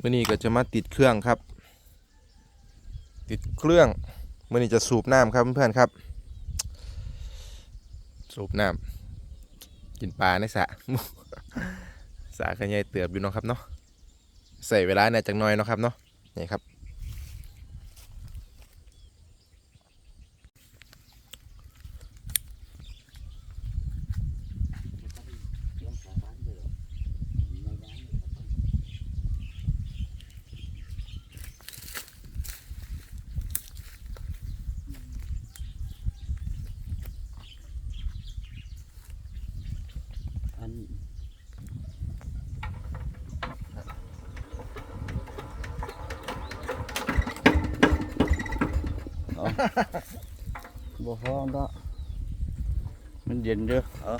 มื่อนี้ก็จะมาติดเครื่องครับ ติดเครื่องมื่อนี้จะสูบน้ำครับเพื่อนๆครับ สูบน้ำกินปลาในสระสระขยายเติบอยู่เนาะครับเนาะใส่เวลาเนี่ยจังน้อยเนาะครับเนาะนี่ครับ บ่ฟ้อเนาะมันเย็นเด้อเออ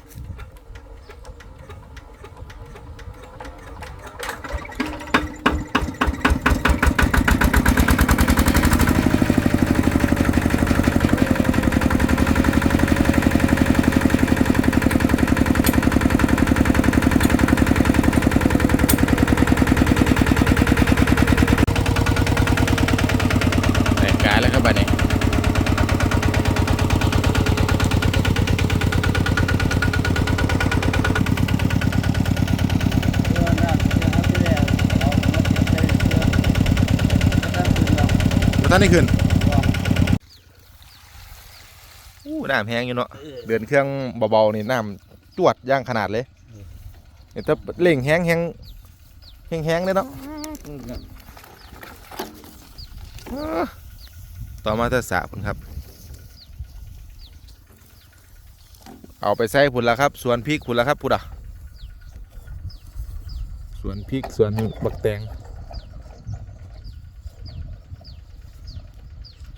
แต่กายแล้วครับบัดนี้ เรือน้ำเรือเอาไปแล้วเอามาเก็บใส่เรือก็ตั้งคืนเนาะ แล้ว ท่านได้ขึ้นบ่อู้น้ำแห้งอยู่เนาะเออเดินเครื่องเบาๆนี่น้ำจวดย่างขนาดเลยเดี๋ยวถ้าเล่งแห้งแห้งแห้งแห้งเลยเนาะเออต่อมาจะสระพุ่นครับ เอาไปใส่พุ่นแล้วครับสวนพริกพุ่นแล้วครับพุ่นอะสวนพริกสวนบักแตง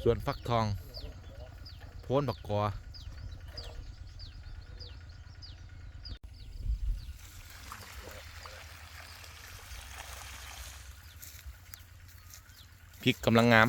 สวนฟักทอง โพนบักกอพริกกำลังงาม